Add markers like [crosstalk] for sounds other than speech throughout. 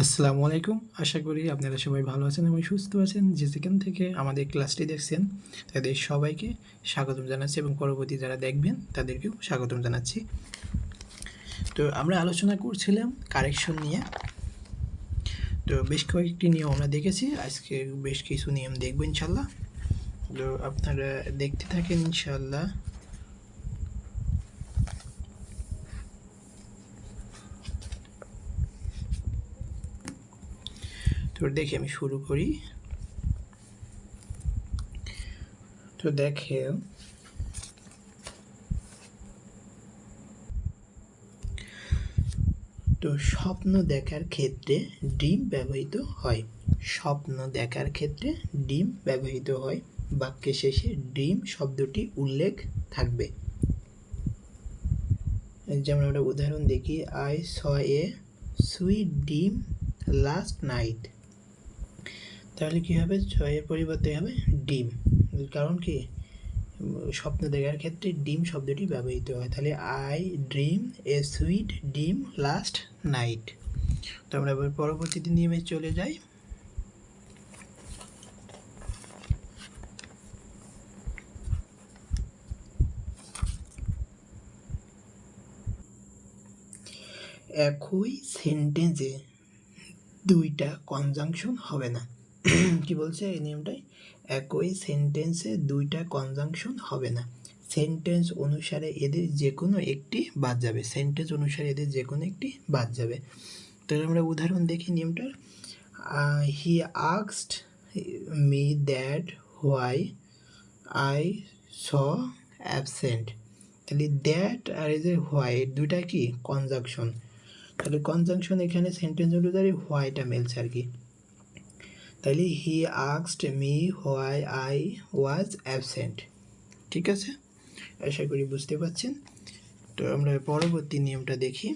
আসসালামু আলাইকুম। আশা করি আপনারা সবাই ভালো আছেন এবং সুস্থ আছেন। যে যেখান থেকে আমাদের ক্লাসটি দেখছেন, তাদের সবাইকে স্বাগতম জানাচ্ছি এবং পরবর্তী যারা দেখবেন, তাদেরকেও স্বাগতম জানাচ্ছি। তো আমরা আলোচনা করছিলাম কারেকশন নিয়ে। তো বেশ কয়েকটি নিয়ম আমরা দেখেছি। আজকে বেশ কিছু নিয়ম দেখব ইনশাল্লাহ। তো আপনারা দেখতে থাকেন ইনশাল্লাহ। তো দেখে আমি শুরু করি। তো দেখে। তো স্বপ্ন দেখার ক্ষেত্রে ডিম ব্যবহৃত হয়। স্বপ্ন দেখার ক্ষেত্রে ডিম ব্যবহৃত হয়। বাক্যের শেষে ডিম শব্দটি উল্লেখ থাকবে। যেমন আমরা উদাহরণ দেখি I saw a sweet dream last night তাহলে কী হবে? ছয়ের পরিবর্তে হবে ডিম। কারণ কি? স্বপ্ন দেখার ক্ষেত্রে ডিম শব্দটি ব্যবহৃত হয়। তাহলে I dream a sweet dream last night তো আমরা এবার পরবর্তীতে নিয়মে চলে যাই। একই সেন্টেন্সে দুইটা কনজাংশন হবে না। [clears throat] কি বলছে এই নিয়মটাই একই সেন্টেন্সে দুইটা কনজাংশন হবে না। সেন্টেন্স অনুসারে এদের যে কোনো একটি বাদ যাবে। সেন্টেন্স অনুসারে এদের যে কোনো একটি বাদ যাবে। তাহলে আমরা উদাহরণ দেখি নিয়মটার। He আক্সড me that why I was absent তাহলে দ্যাট আর এই যে হোয়াই দুইটা কি? কনজাংশন তাহলে কনজাংশন এখানে সেন্টেন্স অনুযায়ী হোয়াইটা মিলছে আর কি। তাহলে he আক্সড me why I was absent ঠিক আছে? আশা করি বুঝতে পারছেন। তো আমরা পরবর্তী নিয়মটা দেখি।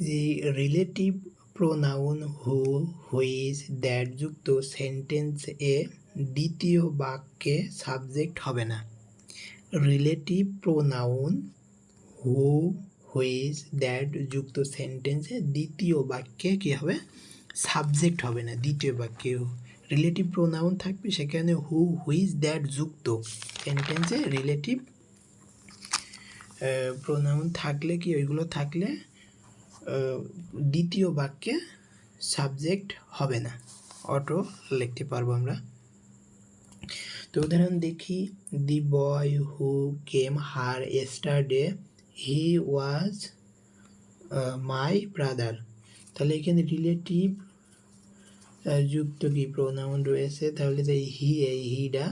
যে relative pronoun who whose that যুক্ত সেন্টেন্স এ দ্বিতীয় বাক্যে সাবজেক্ট হবে না। Relative pronoun who whose that যুক্ত সেন্টেন্সে দ্বিতীয় বাক্যে কী হবে? সাবজেক্ট হবে না, দ্বিতীয় বাক্যে। রিলেটিভ প্রোনাউন থাকবে সেখানে হু হুইজ দ্যাট যুক্ত। সেন্টেন্সে রিলেটিভ প্রোনাউন থাকলে কি ওইগুলো থাকলে দ্বিতীয় বাক্যে সাবজেক্ট হবে না। অটো লিখতে পারব আমরা। তো উদাহরণ দেখি। দি বয় who came her yesterday he was my brother তাহলে এখানে রিলেটিভ যুক্ত কি প্রোনাউন রয়েছে? তাহলে যে হি এই হিটা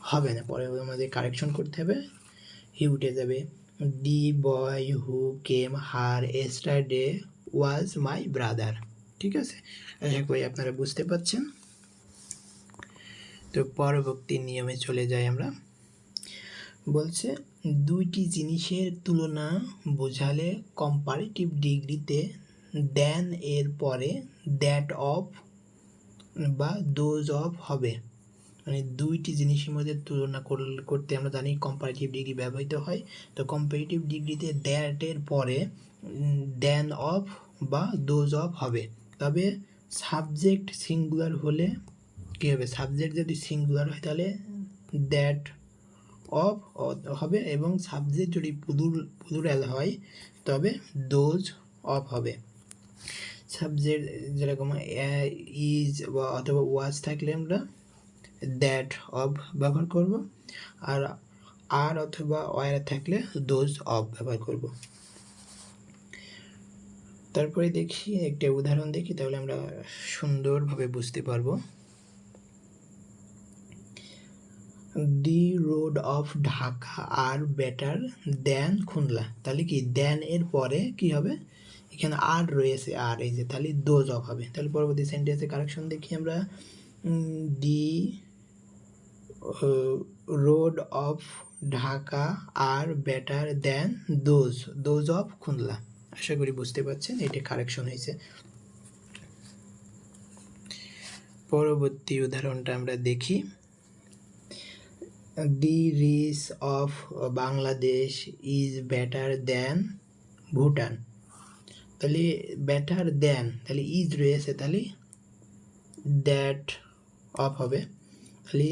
হবে না। পরে আমাদের কারেকশন করতে হবে। হি উঠে যাবে। The boy who came here yesterday was my brother ঠিক আছে? আশা করি আপনারা বুঝতে পারছেন। তো পরবর্তী নিয়মে চলে যাই আমরা। বলছে দুইটি জিনিসের তুলনা বোঝালে কম্পারেটিভ ডিগ্রিতে দেন এর পরে দ্যাট অফ বা দোজ অফ হবে। মানে দুইটি জিনিসের মধ্যে তুলনা করতে আমরা জানি কম্পারেটিভ ডিগ্রি ব্যবহৃত হয়। তো কম্পারেটিভ ডিগ্রিতে দ্যাটের পরে দেন অফ বা দোজ অফ হবে। তবে সাবজেক্ট সিঙ্গুলার হলে কী হবে? সাবজেক্ট যদি সিঙ্গুলার হয় তাহলে দ্যাট অফ হবে এবং সাবজেক্ট যদি পুদুর, পুদুরাল হয়, তবে দোজ অফ হবে। সাবজেক্ট যেরকম ইজ বা অথবা ওয়াজ থাকলে আমরা দ্যাট অফ ব্যবহার করব, আর আর অথবা ওয়ার থাকলে দোজ অফ ব্যবহার করব। তারপরে দেখি, একটা উদাহরণ দেখি, তাহলে আমরা সুন্দরভাবে বুঝতে পারব। The road of Dhaka are better than Khulna. তাহলে কি দেন এর পরে কি হবে? এখানে আর রয়েছে আর, এই যে তাহলে দোজ অফ হবে। তাহলে পরবর্তী সেন্টেন্সে কারেকশন দেখি আমরা। The road of Dhaka are better than those those of Khulna. আশা করি বুঝতে পারছেন এটা কারেকশন হয়েছে। পরবর্তী উদাহরণটা আমরা দেখি। The rich of Bangladesh is better than Bhutan তাহলে বেটার দেন তাহলে ইজ রয়েছে, তাহলে দ্যাট অফ হবে। তাহলে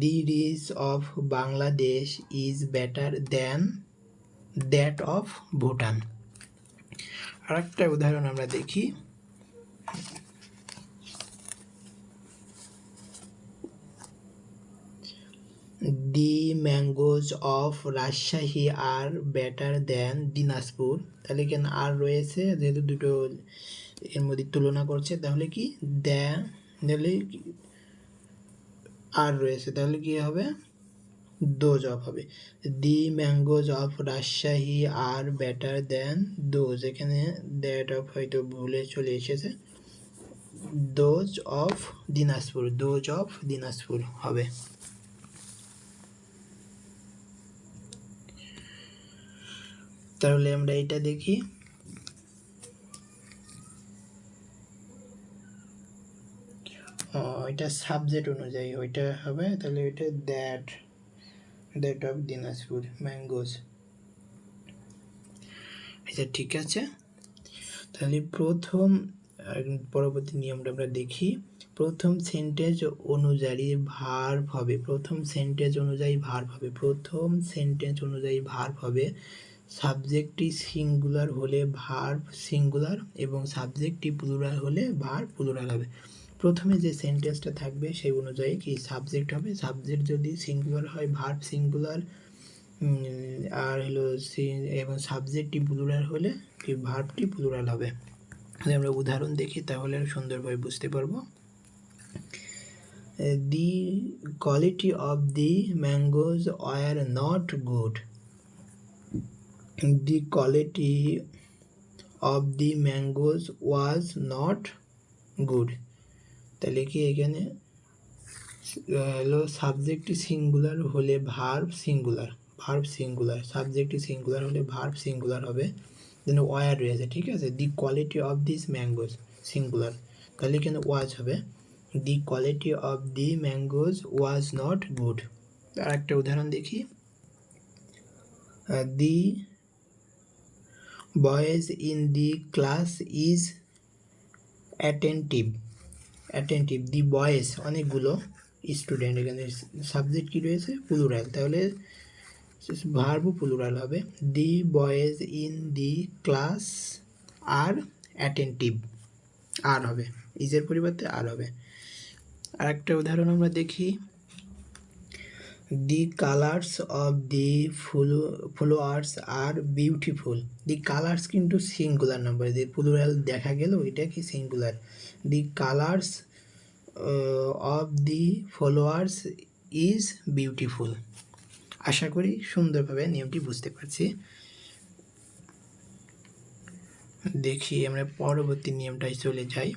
the rich of Bangladesh is better than that of Bhutan আর একটা উদাহরণ আমরা দেখি। The mangoes of Rajshahi are better than Dinajpur. তাহলে কেন আর রয়েছে, যেহেতু দুটো এর মধ্যে তুলনা করছে, তাহলে কি? দ্য আর রয়েছে, তাহলে কি হবে? দোজ অফ হবে। The mangoes of Rajshahi are better than those এখানে দ্যাট অফ হয়তো ভুলে চলে এসেছে। Those of Dinajpur, those of Dinajpur হবে। তাহলে আমরা এটা দেখি। এটা সাবজেক্ট অনুযায়ী ওইটা হবে, তাহলে ওইটা that that of Dinajpur mangoes আচ্ছা ঠিক আছে। তাহলে প্রথম পরবর্তী নিয়মটা আমরা দেখি। প্রথম সেন্টেন্স অনুযায়ী ভার্ব হবে, প্রথম সেন্টেন্স অনুযায়ী ভার্ব হবে, প্রথম সেন্টেন্স অনুযায়ী ভার্ব হবে। সাবজেক্টটি সিঙ্গুলার হলে ভার্ব সিঙ্গুলার এবং সাবজেক্টটি প্লুরাল হলে ভার্ব প্লুরাল হবে। প্রথমে যে সেন্টেন্সটা থাকবে সেই অনুযায়ী কি সাবজেক্ট হবে? সাবজেক্ট যদি সিঙ্গুলার হয় ভার্ব সিঙ্গুলার আর হলো এবং সাবজেক্টটি প্লুরাল হলে কি ভার্বটি প্লুরাল হবে? যদি আমরা উদাহরণ দেখি তাহলে সুন্দরভাবে বুঝতে পারব। The quality of the mangoes are not good the quality of the mangoes was not good. তাহলে কি এখানে, হলো সাবজেক্টটি সিঙ্গুলার হলে ভার্ব সিঙ্গুলার ভার্ব সিঙ্গুলার সাবজেক্টটি সিঙ্গুলার হলে ভার্ব সিঙ্গুলার হবে। দেন ওয়ার রয়েছে, ঠিক আছে? The quality of this mangoes singular তাহলে এখানে ওয়াজ হবে। The quality of the mangoes was not good আর একটা উদাহরণ দেখি। The boys in the class is attentive attentive the boys অনেকগুলো স্টুডেন্ট এখানে সাবজেক্ট কী রয়েছে? প্লুরাল তাহলে ভার্বও প্লুরাল হবে। The boys in the class are attentive are হবে। ইজের পরিবর্তে আর হবে। আর একটা উদাহরণ আমরা দেখি। The colours of the full, flowers are beautiful. The colours কিন্তু সিঙ্গুলার নাম্বার। দি প্লুরাল দেখা গেল এটা কি singular? The colours of the flowers is beautiful. আশা করি সুন্দরভাবে নিয়মটি বুঝতে পারছি। দেখি আমরা পরবর্তী নিয়মটায় চলে যাই।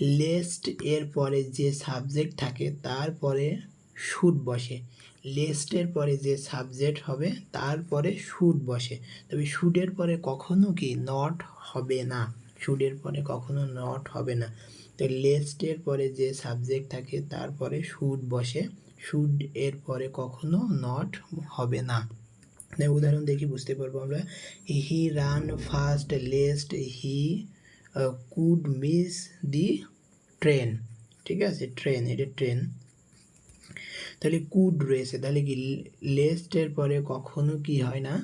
লেস্ট এর পরে যে সাবজেক্ট থাকে তারপরে শুট বসে। লেস্টের পরে যে সাবজেক্ট হবে তারপরে শুট বসে। তবে শুটের পরে কখনো কি নট হবে না? শুটের পরে কখনো নট হবে না। তো লেস্টের পরে যে সাবজেক্ট থাকে তারপরে শুট বসে। শুট এর পরে কখনো নট হবে না। উদাহরণ দেখি বুঝতে পারব আমরা। He ran fast, lest he could miss the train ঠিক আছে? ট্রেন এটা ট্রেন তাহলে কুড রয়েছে, তাহলে কি লেস্টের পরে কখনো কি হয় না?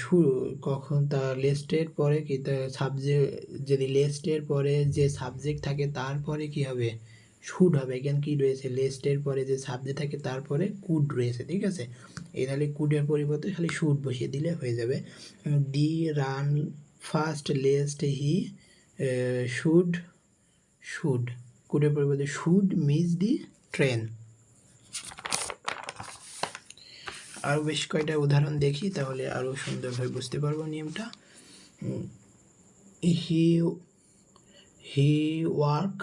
শুরু, কখন তা লেস্টের পরে কি সাবজেক্ট যদি লেস্টের পরে যে সাবজেক্ট থাকে, তারপরে কি হবে? শুড হবে এখানে কি রয়েছে? লেস্টের পরে যে সাবজেক্ট থাকে, তারপরে কুড রয়েছে, ঠিক আছে? এই তাহলে কুডের পরিবর্তে খালি শুড বসিয়ে দিলে হয়ে যাবে। The ran fast lest he should should কুডের পরিবর্তে শুড মিস দি ট্রেন আরও বেশ কয়টা উদাহরণ দেখি, তাহলে আরও সুন্দরভাবে বুঝতে পারব নিয়মটা। He he work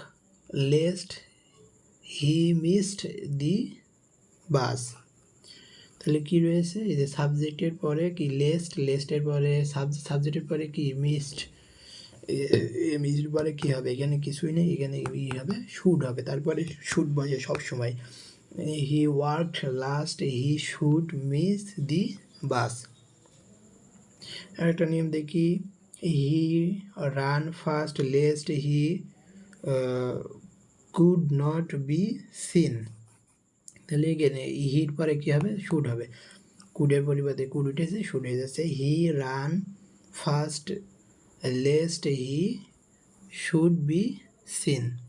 lest he missed the bus তাহলে কি রয়েছে? এই যে সাবজেক্টের পরে কি লেস্ট লেস্টের পরে সাবজেক্টের পরে কি মিসড মিসড পরে কি হবে? এখানে কিছুই নেই, এখানে ই হবে? শুড হবে। তারপরে শুড বসে সব সময় he worked last he should miss the bus আরেকটা নিয়ম দেখি। He ran fast lest he could not be seen তাহলে এখানে হির পরে কী হবে? শুট হবে। কুডের পরিবর্তে কুড উঠেছে, শুট হয়ে যাচ্ছে। He ran fast, lest he should be seen.